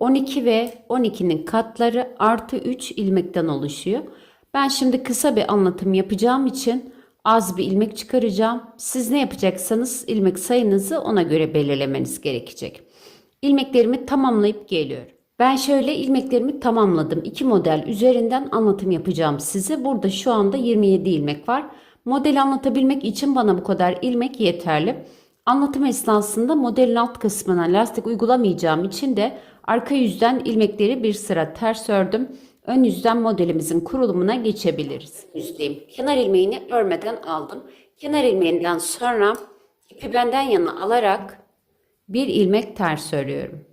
12 ve 12'nin katları artı 3 ilmekten oluşuyor. Ben şimdi kısa bir anlatım yapacağım için az bir ilmek çıkaracağım. Siz ne yapacaksanız ilmek sayınızı ona göre belirlemeniz gerekecek. İlmeklerimi tamamlayıp geliyorum. Ben şöyle ilmeklerimi tamamladım. İki model üzerinden anlatım yapacağım size. Burada şu anda 27 ilmek var. Modeli anlatabilmek için bana bu kadar ilmek yeterli. Anlatım esnasında modelin alt kısmına lastik uygulamayacağım için de arka yüzden ilmekleri bir sıra ters ördüm. Ön yüzden modelimizin kurulumuna geçebiliriz. Yüzdeyim. Kenar ilmeğini örmeden aldım. Kenar ilmeğinden sonra ipi benden yana alarak bir ilmek ters örüyorum.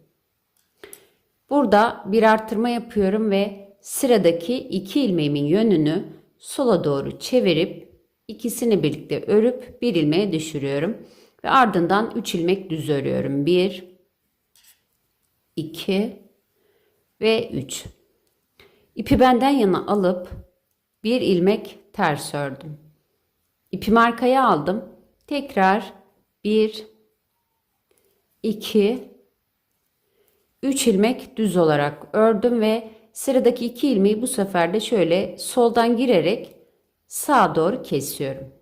Burada bir artırma yapıyorum ve sıradaki iki ilmeğimin yönünü sola doğru çevirip ikisini birlikte örüp bir ilmeğe düşürüyorum. Ve ardından 3 ilmek düz örüyorum. 1 2 ve 3. İpi benden yana alıp bir ilmek ters ördüm. İpimi arkaya aldım. Tekrar 1 2 3 ilmek düz olarak ördüm ve sıradaki 2 ilmeği bu sefer de şöyle soldan girerek sağa doğru kesiyorum.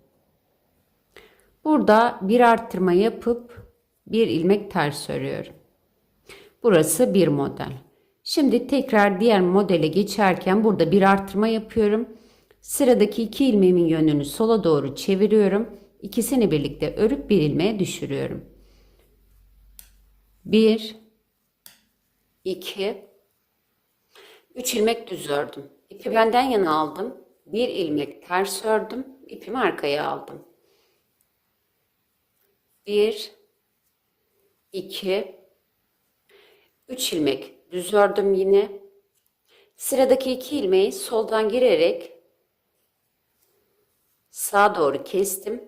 Burada bir arttırma yapıp bir ilmek ters örüyorum. Burası bir model. Şimdi tekrar diğer modele geçerken burada bir arttırma yapıyorum. Sıradaki iki ilmeğimin yönünü sola doğru çeviriyorum. İkisini birlikte örüp bir ilmeğe düşürüyorum. 1 2 3 ilmek düz ördüm. İpi benden yana aldım. Bir ilmek ters ördüm. İpimi arkaya aldım. 1 2 3 ilmek düz ördüm yine. Sıradaki iki ilmeği soldan girerek sağa doğru kestim.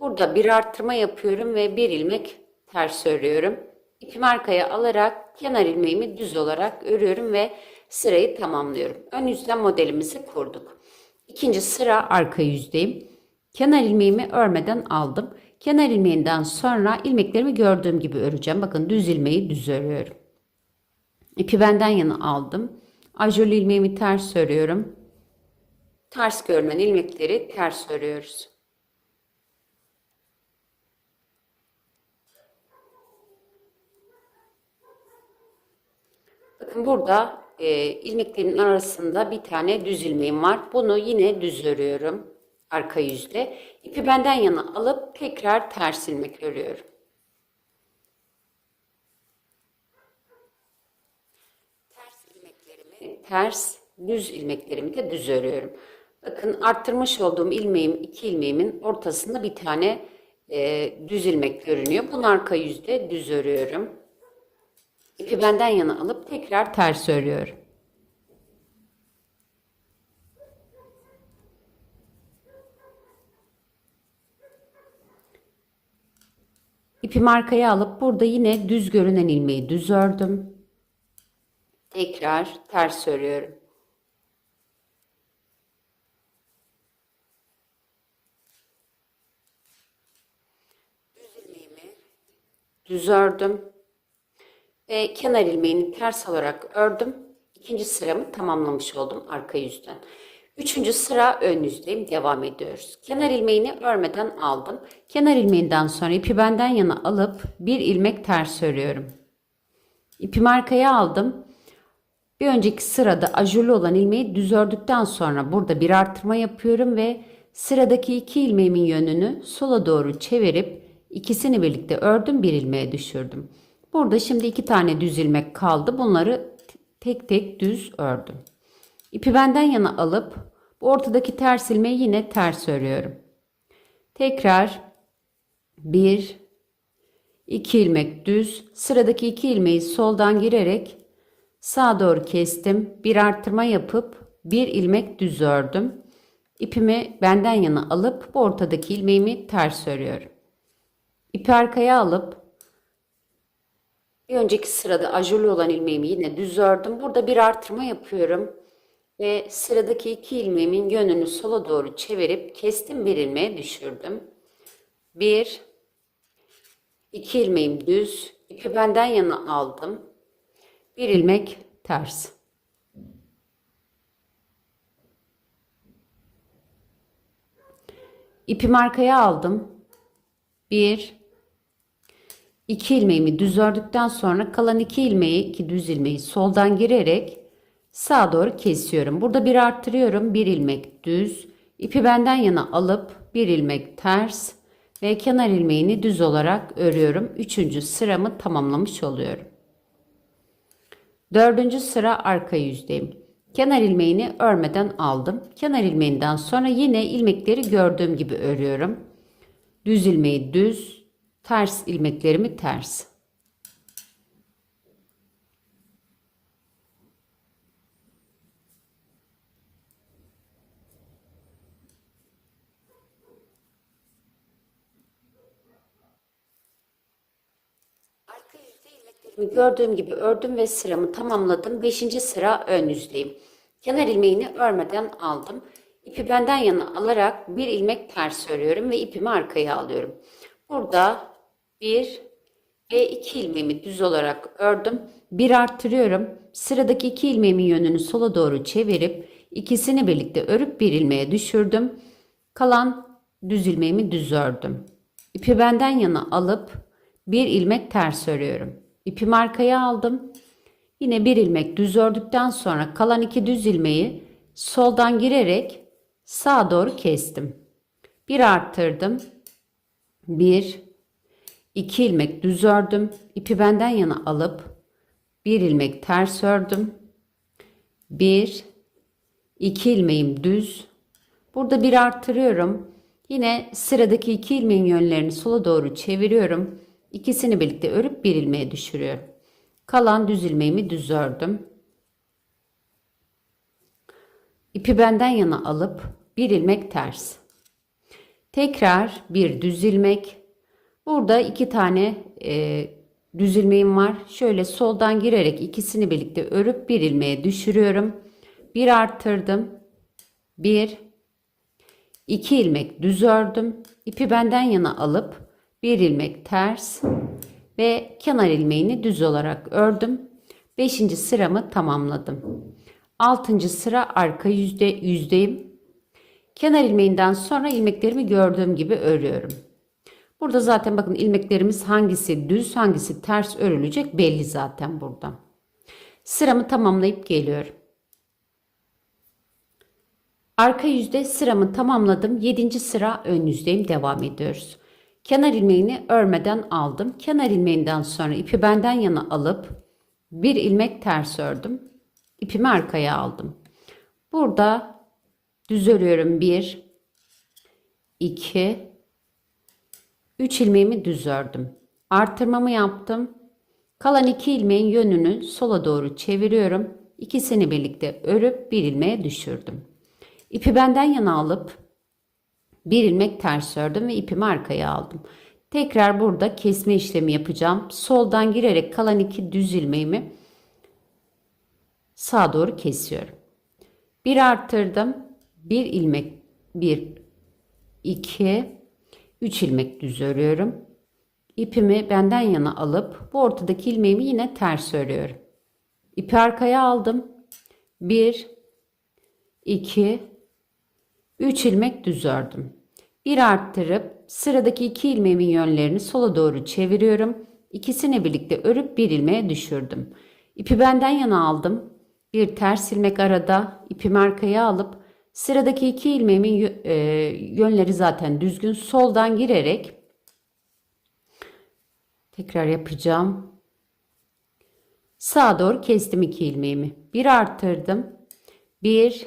Burada bir arttırma yapıyorum ve bir ilmek ters örüyorum. İpimi arkaya alarak kenar ilmeğimi düz olarak örüyorum ve sırayı tamamlıyorum. Ön yüzden modelimizi kurduk. İkinci sıra arka yüzdeyim. Kenar ilmeğimi örmeden aldım. Kenar ilmeğinden sonra ilmeklerimi gördüğüm gibi öreceğim. Bakın düz ilmeği düz örüyorum. İpi benden yana aldım. Ajurlu ilmeğimi ters örüyorum. Ters görünen ilmekleri ters örüyoruz. Bakın burada e, ilmeklerin arasında bir tane düz ilmeğim var. Bunu yine düz örüyorum arka yüzde. İpi benden yana alıp tekrar ters ilmek örüyorum. Ters ilmeklerimi ters, düz ilmeklerimi de düz örüyorum. Bakın arttırmış olduğum ilmeğim, iki ilmeğimin ortasında bir tane e, düz ilmek görünüyor. Bunu arka yüzde düz örüyorum. İpi benden yana alıp tekrar ters örüyorum. İpimi arkaya alıp burada yine düz görünen ilmeği düz ördüm. Tekrar ters örüyorum. Düz ördüm. Ve kenar ilmeğini ters alarak ördüm. İkinci sıramı tamamlamış oldum arka yüzden. Üçüncü sıra ön yüzdeyim. Devam ediyoruz. Kenar ilmeğini örmeden aldım. Kenar ilmeğinden sonra ipi benden yana alıp bir ilmek ters örüyorum. İpimi arkaya aldım. Bir önceki sırada ajurlu olan ilmeği düz ördükten sonra burada bir artırma yapıyorum ve sıradaki iki ilmeğimin yönünü sola doğru çevirip ikisini birlikte ördüm bir ilmeğe düşürdüm. Burada şimdi iki tane düz ilmek kaldı. Bunları tek tek düz ördüm. İpi benden yana alıp bu ortadaki ters ilmeği yine ters örüyorum. Tekrar bir, iki ilmek düz, sıradaki iki ilmeği soldan girerek Sağa doğru kestim. Bir arttırma yapıp bir ilmek düz ördüm. İpimi benden yana alıp bu ortadaki ilmeğimi ters örüyorum. İpi arkaya alıp bir önceki sırada ajurlu olan ilmeğimi yine düz ördüm. Burada bir artırma yapıyorum. Ve sıradaki iki ilmeğimin yönünü sola doğru çevirip kestim bir ilmeğe düşürdüm. Bir, iki ilmeğim düz. ipi benden yana aldım. Bir ilmek ters. İpimi arkaya aldım. Bir, iki ilmeğimi düz ördükten sonra kalan iki ilmeği, iki düz ilmeği soldan girerek sağa doğru kesiyorum. Burada bir arttırıyorum. Bir ilmek düz. İpi benden yana alıp bir ilmek ters ve kenar ilmeğini düz olarak örüyorum. Üçüncü sıramı tamamlamış oluyorum. Dördüncü sıra arka yüzdeyim. Kenar ilmeğini örmeden aldım. Kenar ilmeğinden sonra yine ilmekleri gördüğüm gibi örüyorum. Düz ilmeği düz, ters ilmeklerimi ters. Arka yüzde ilmeklerimi gördüğüm gibi ördüm ve sıramı tamamladım. Beşinci sıra ön yüzdeyim. Kenar ilmeğini örmeden aldım. İpi benden yana alarak bir ilmek ters örüyorum ve ipimi arkaya alıyorum. Burada bir ve iki ilmeğimi düz olarak ördüm. Bir arttırıyorum. Sıradaki iki ilmeğimin yönünü sola doğru çevirip ikisini birlikte örüp bir ilmeğe düşürdüm. Kalan düz ilmeğimi düz ördüm. İpi benden yana alıp bir ilmek ters örüyorum. İpimi arkaya aldım. Yine bir ilmek düz ördükten sonra kalan iki düz ilmeği soldan girerek sağa doğru kestim. Bir arttırdım. Bir, iki ilmek düz ördüm. İpi benden yana alıp bir ilmek ters ördüm. Bir, iki ilmeğim düz. Burada bir arttırıyorum. Yine sıradaki iki ilmeğin yönlerini sola doğru çeviriyorum. İkisini birlikte örüp bir ilmeğe düşürüyorum. Kalan düz ilmeğimi düz ördüm. İpi benden yana alıp bir ilmek ters. Tekrar bir düz ilmek. Burada iki tane e, düz ilmeğim var. Şöyle soldan girerek ikisini birlikte örüp bir ilmeğe düşürüyorum. Bir arttırdım. Bir, iki ilmek düz ördüm. İpi benden yana alıp bir ilmek ters ve kenar ilmeğini düz olarak ördüm. Beşinci sıramı tamamladım. Altıncı sıra arka yüzde yüzdeyim. Kenar ilmeğinden sonra ilmeklerimi gördüğüm gibi örüyorum. Burada zaten bakın ilmeklerimiz hangisi düz hangisi ters örülecek belli zaten burada. Sıramı tamamlayıp geliyorum. Arka yüzde sıramı tamamladım. Yedinci sıra ön yüzdeyim. Devam ediyoruz. Kenar ilmeğini örmeden aldım. Kenar ilmeğinden sonra ipi benden yana alıp bir ilmek ters ördüm. İpimi arkaya aldım. Burada düz örüyorum. 1 2 3 ilmeğimi düz ördüm. Artırmamı yaptım. Kalan iki ilmeğin yönünü sola doğru çeviriyorum. İkisini birlikte örüp bir ilmeğe düşürdüm. İpi benden yana alıp bir ilmek ters ördüm ve ipimi arkaya aldım. Tekrar burada kesme işlemi yapacağım. Soldan girerek kalan iki düz ilmeğimi sağa doğru kesiyorum. Bir arttırdım. Bir ilmek, bir, iki, üç ilmek düz örüyorum. İpimi benden yana alıp bu ortadaki ilmeğimi yine ters örüyorum. İpi arkaya aldım. Bir, iki, üç ilmek düz ördüm. Bir arttırıp sıradaki iki ilmeğimin yönlerini sola doğru çeviriyorum. İkisini birlikte örüp bir ilmeğe düşürdüm. İpi benden yana aldım. Bir ters ilmek arada ipimi arkaya alıp sıradaki iki ilmeğimin e, yönleri zaten düzgün soldan girerek tekrar yapacağım. Sağa doğru kestim iki ilmeğimi. Bir arttırdım. Bir,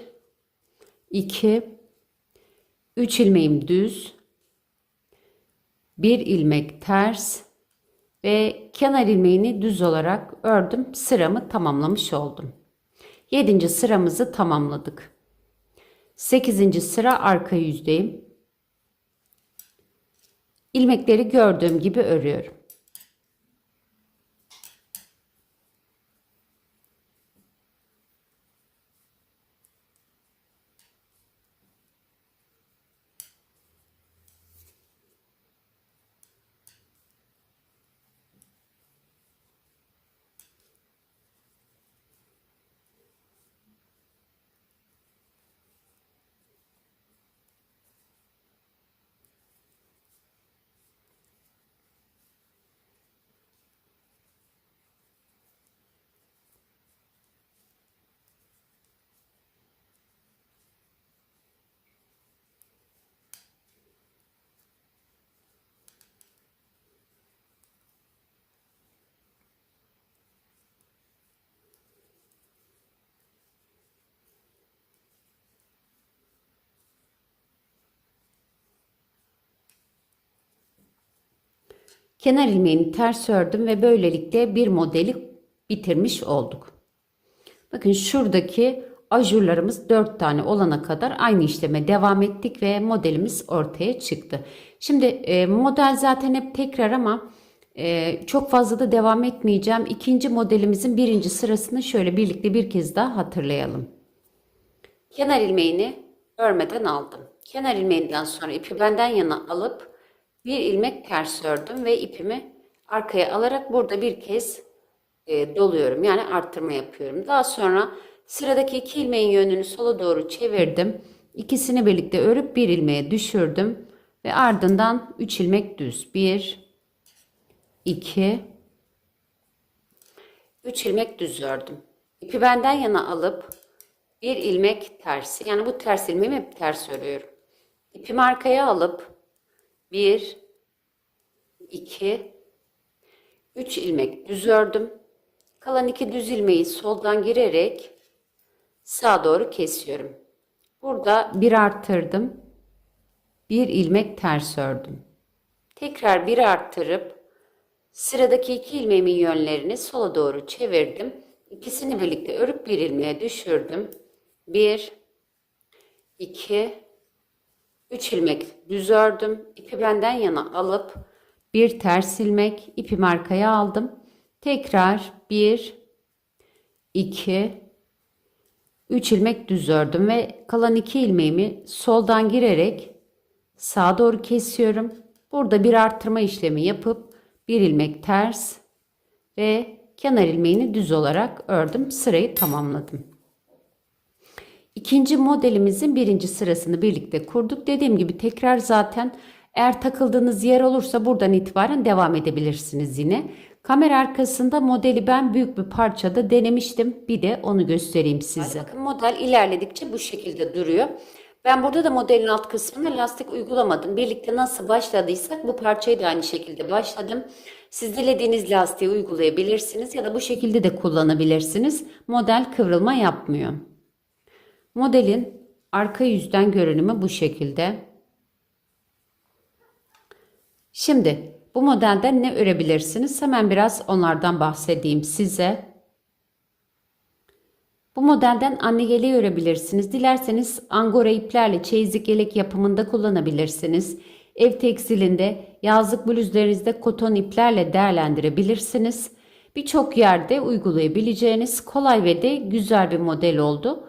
iki, 3 ilmeğim düz, bir ilmek ters, ve kenar ilmeğini düz olarak ördüm. Sıramı tamamlamış oldum. 7. sıramızı tamamladık. 8. sıra arka yüzdeyim. İlmekleri gördüğüm gibi örüyorum. Kenar ilmeğini ters ördüm ve böylelikle bir modeli bitirmiş olduk. Bakın şuradaki ajurlarımız 4 tane olana kadar aynı işleme devam ettik ve modelimiz ortaya çıktı. Şimdi e, model zaten hep tekrar ama e, çok fazla da devam etmeyeceğim. İkinci modelimizin birinci sırasını şöyle birlikte bir kez daha hatırlayalım. Kenar ilmeğini örmeden aldım. Kenar ilmeğinden sonra ipi benden yana alıp bir ilmek ters ördüm ve ipimi arkaya alarak burada bir kez e, doluyorum. Yani arttırma yapıyorum. Daha sonra sıradaki iki ilmeğin yönünü sola doğru çevirdim. İkisini birlikte örüp bir ilmeğe düşürdüm. Ve ardından 3 ilmek düz. 1 2 3 ilmek düz ördüm. İpi benden yana alıp bir ilmek tersi. Yani bu ters ilmeğimi hep ters örüyorum. İpimi arkaya alıp 1 2 3 ilmek düz ördüm. Kalan iki düz ilmeği soldan girerek sağa doğru kesiyorum. Burada bir arttırdım. Bir ilmek ters ördüm. Tekrar bir arttırıp sıradaki iki ilmeğimin yönlerini sola doğru çevirdim. İkisini birlikte örüp bir ilmeğe düşürdüm. Bir, iki, üç ilmek düz ördüm. İpi benden yana alıp bir ters ilmek ipimi arkaya aldım. Tekrar 1 2 3 ilmek düz ördüm ve kalan 2 ilmeğimi soldan girerek sağa doğru kesiyorum. Burada bir arttırma işlemi yapıp bir ilmek ters ve kenar ilmeğini düz olarak ördüm. Sırayı tamamladım. İkinci modelimizin birinci sırasını birlikte kurduk. Dediğim gibi tekrar zaten eğer takıldığınız yer olursa buradan itibaren devam edebilirsiniz yine. Kamera arkasında modeli ben büyük bir parçada denemiştim. Bir de onu göstereyim size. Bakın model ilerledikçe bu şekilde duruyor. Ben burada da modelin alt kısmına lastik uygulamadım. Birlikte nasıl başladıysak bu parçayı da aynı şekilde başladım. Siz dilediğiniz lastiği uygulayabilirsiniz ya da bu şekilde de kullanabilirsiniz. Model kıvrılma yapmıyor. Modelin arka yüzden görünümü bu şekilde. Şimdi bu modelden ne örebilirsiniz? Hemen biraz onlardan bahsedeyim size. Bu modelden anne yeleği örebilirsiniz. Dilerseniz angora iplerle çeyizlik yelek yapımında kullanabilirsiniz. Ev tekstilinde, yazlık bluzlarınızda koton iplerle değerlendirebilirsiniz. Birçok yerde uygulayabileceğiniz kolay ve de güzel bir model oldu.